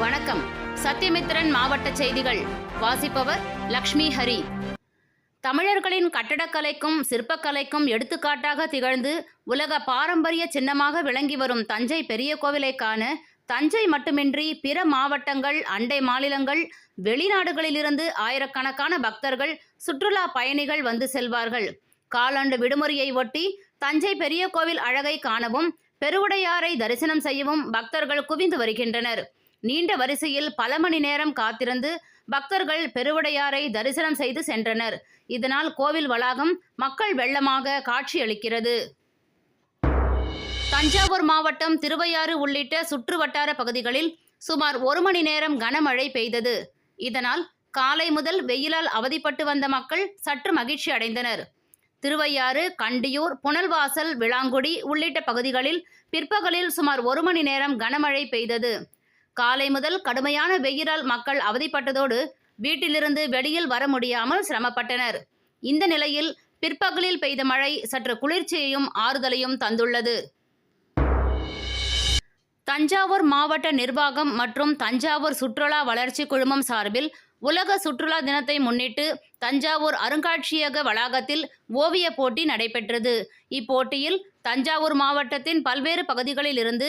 வணக்கம். சத்தியமித்திரன் மாவட்ட செய்திகள். வாசிப்பவர் லக்ஷ்மி ஹரி. தமிழர்களின் கட்டடக்கலைக்கும் சிற்பக்கலைக்கும் எடுத்துக்காட்டாக திகழ்ந்து உலக பாரம்பரிய சின்னமாக விளங்கி வரும் தஞ்சை பெரிய கோவிலை காண தஞ்சை மட்டுமின்றி பிற மாவட்டங்கள் அண்டை மாநிலங்கள் வெளிநாடுகளிலிருந்து ஆயிரக்கணக்கான பக்தர்கள் சுற்றுலா பயணிகள் வந்து செல்வார்கள். காலாண்டு விடுமுறையை ஒட்டி தஞ்சை பெரிய கோவில் அழகை காணவும் பெருவுடையாரை தரிசனம் செய்யவும் பக்தர்கள் குவிந்து வருகின்றனர். நீண்ட வரிசையில் பல மணி நேரம் காத்திருந்து பக்தர்கள் பெருவுடையாரை தரிசனம் செய்து சென்றனர். இதனால் கோவில் வளாகம் மக்கள் வெள்ளமாக காட்சியளிக்கிறது. தஞ்சாவூர் மாவட்டம் திருவையாறு உள்ளிட்ட சுற்று வட்டார பகுதிகளில் சுமார் ஒரு மணி நேரம் கனமழை பெய்தது. இதனால் காலை முதல் வெயிலால் அவதிப்பட்டு வந்த மக்கள் சற்று மகிழ்ச்சி அடைந்தனர். திருவையாறு கண்டியூர் புனல்வாசல் விளாங்குடி உள்ளிட்ட பகுதிகளில் பிற்பகலில் சுமார் ஒரு மணி நேரம் கனமழை பெய்தது. காலை முதல் கடுமையான வெயிலால் மக்கள் அவதிப்பட்டதோடு வீட்டிலிருந்து வெளியில் வர முடியாமல் சிரமப்பட்டனர். இந்த நிலையில் பிற்பகலில் பெய்த மழை சற்று குளிர்ச்சியையும் ஆறுதலையும் தந்துள்ளது. தஞ்சாவூர் மாவட்ட நிர்வாகம் மற்றும் தஞ்சாவூர் சுற்றுலா வளர்ச்சி குழுமம் சார்பில் உலக சுற்றுலா தினத்தை முன்னிட்டு தஞ்சாவூர் அருங்காட்சியக வளாகத்தில் ஓவியப் போட்டி நடைபெற்றது. இப்போட்டியில் தஞ்சாவூர் மாவட்டத்தின் பல்வேறு பகுதிகளில் இருந்து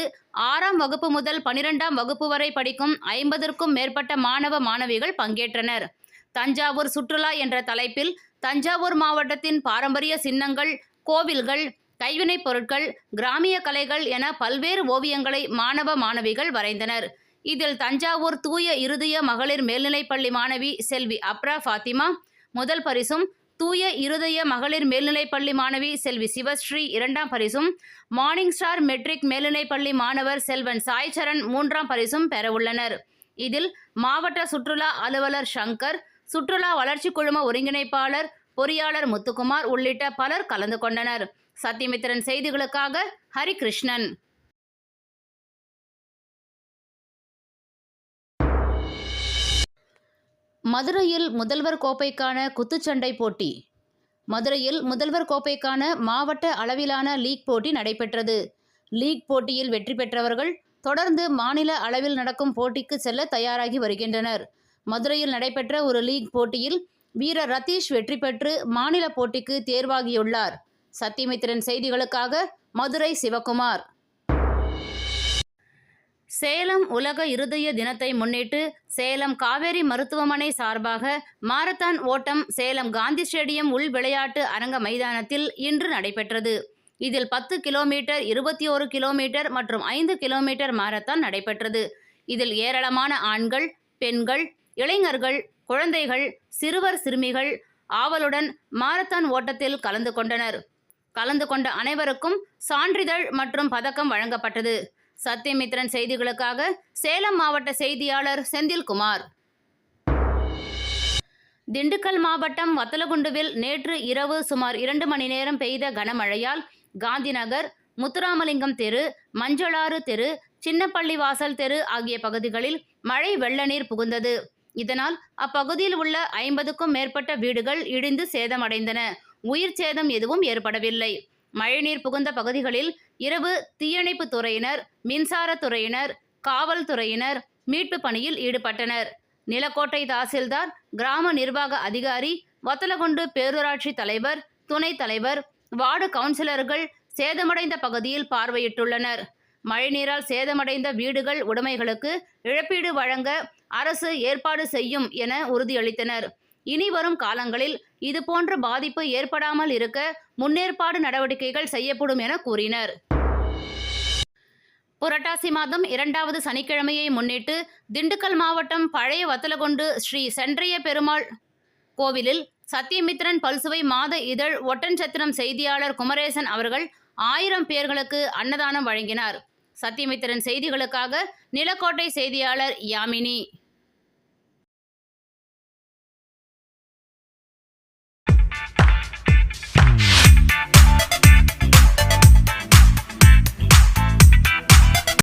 ஆறாம் வகுப்பு முதல் பனிரெண்டாம் வகுப்பு வரை படிக்கும் ஐம்பதற்கும் மேற்பட்ட மாணவ மாணவிகள் பங்கேற்றனர். தஞ்சாவூர் சுற்றுலா என்ற தலைப்பில் தஞ்சாவூர் மாவட்டத்தின் பாரம்பரிய சின்னங்கள் கோவில்கள் கைவினைப் பொருட்கள் கிராமிய கலைகள் என பல்வேறு ஓவியங்களை மாணவ மாணவிகள் வரைந்தனர். இதில் தஞ்சாவூர் தூய இருதய மகளிர் மேல்நிலைப்பள்ளி மாணவி செல்வி அப்ரா ஃபாத்திமா முதல் பரிசும் தூய இருதய மகளிர் மேல்நிலைப்பள்ளி மாணவி செல்வி சிவஸ்ரீ இரண்டாம் பரிசும் மார்னிங் ஸ்டார் மெட்ரிக் மேல்நிலைப்பள்ளி மாணவர் செல்வன் சாய்சரண் மூன்றாம் பரிசும் பெறவுள்ளனர் இதில் மாவட்ட சுற்றுலா அலுவலர் சங்கர் சுற்றுலா வளர்ச்சி குழும ஒருங்கிணைப்பாளர் பொறியாளர் முத்துக்குமார் உள்ளிட்ட பலர் கலந்து கொண்டனர். சத்யமித்திரன் செய்திகளுக்காக ஹரிகிருஷ்ணன். மதுரையில் முதல்வர் கோப்பைக்கான குத்துச்சண்டை போட்டி. மதுரையில் முதல்வர் கோப்பைக்கான மாவட்ட அளவிலான லீக் போட்டி நடைபெற்றது. லீக் போட்டியில் வெற்றி பெற்றவர்கள் தொடர்ந்து மாநில அளவில் நடக்கும் போட்டிக்கு செல்ல தயாராகி வருகின்றனர். மதுரையில் நடைபெற்ற ஒரு லீக் போட்டியில் வீரர் ரதீஷ் வெற்றி பெற்று மாநில போட்டிக்கு தேர்வாகியுள்ளார். சத்தியமித்திரன் செய்திகளுக்காக மதுரை சிவகுமார். சேலம் உலக இருதய தினத்தை முன்னிட்டு சேலம் காவேரி மருத்துவமனை சார்பாக மாரத்தான் ஓட்டம் சேலம் காந்தி ஸ்டேடியம் உள் விளையாட்டு அரங்க மைதானத்தில் இன்று நடைபெற்றது. இதில் பத்து கிலோமீட்டர் இருபத்தி ஒரு கிலோமீட்டர் மற்றும் ஐந்து கிலோமீட்டர் மாரத்தான் நடைபெற்றது. இதில் ஏராளமான ஆண்கள் பெண்கள் இளைஞர்கள் குழந்தைகள் சிறுவர் சிறுமிகள் ஆவலுடன் மாரத்தான் ஓட்டத்தில் கலந்து கொண்டனர். கலந்து கொண்ட அனைவருக்கும் சான்றிதழ் மற்றும் பதக்கம் வழங்கப்பட்டது. சத்யமித்ரன் செய்திகளுக்காக சேலம் மாவட்ட செய்தியாளர் செந்தில்குமார். திண்டுக்கல் மாவட்டம் வத்தலகுண்டுவில் நேற்று இரவு சுமார் இரண்டு மணி நேரம் பெய்த கனமழையால் காந்திநகர் முத்துராமலிங்கம் தெரு மஞ்சளாறு தெரு சின்னப்பள்ளி வாசல் தெரு ஆகிய பகுதிகளில் மழை வெள்ளநீர் புகுந்தது. இதனால் அப்பகுதியில் உள்ள ஐம்பதுக்கும் மேற்பட்ட வீடுகள் இடிந்து சேதமடைந்தன. உயிர் சேதம் எதுவும் ஏற்படவில்லை. மழைநீர் புகுந்த பகுதிகளில் இரவு தீயணைப்பு துறையினர் மின்சாரத்துறையினர் காவல்துறையினர் மீட்பு பணியில் ஈடுபட்டனர். நிலக்கோட்டை தாசில்தார் கிராம நிர்வாக அதிகாரி வத்தலகுண்டு பேரூராட்சி தலைவர் துணைத் தலைவர் வார்டு கவுன்சிலர்கள் சேதமடைந்த பகுதியில் பார்வையிட்டுள்ளனர். மழைநீரால் சேதமடைந்த வீடுகள் உடைமைகளுக்கு இழப்பீடு வழங்க அரசு ஏற்பாடு செய்யும் என உறுதியளித்தனர். இனி வரும் காலங்களில் இதுபோன்ற பாதிப்பு ஏற்படாமல் இருக்க முன்னேற்பாடு நடவடிக்கைகள் செய்யப்படும் என கூறினர். புரட்டாசி மாதம் இரண்டாவது சனிக்கிழமையை முன்னிட்டு திண்டுக்கல் மாவட்டம் பழைய வத்தலகொண்டு ஸ்ரீ சென்றைய பெருமாள் கோவிலில் சத்தியமித்ரன் பல்சுவை மாத இதழ் ஒட்டன்சத்திரம் செய்தியாளர் குமரேசன் அவர்கள் ஆயிரம் பேர்களுக்கு அன்னதானம் வழங்கினார். சத்தியமித்திரன் செய்திகளுக்காக நிலக்கோட்டை செய்தியாளர் யாமினி.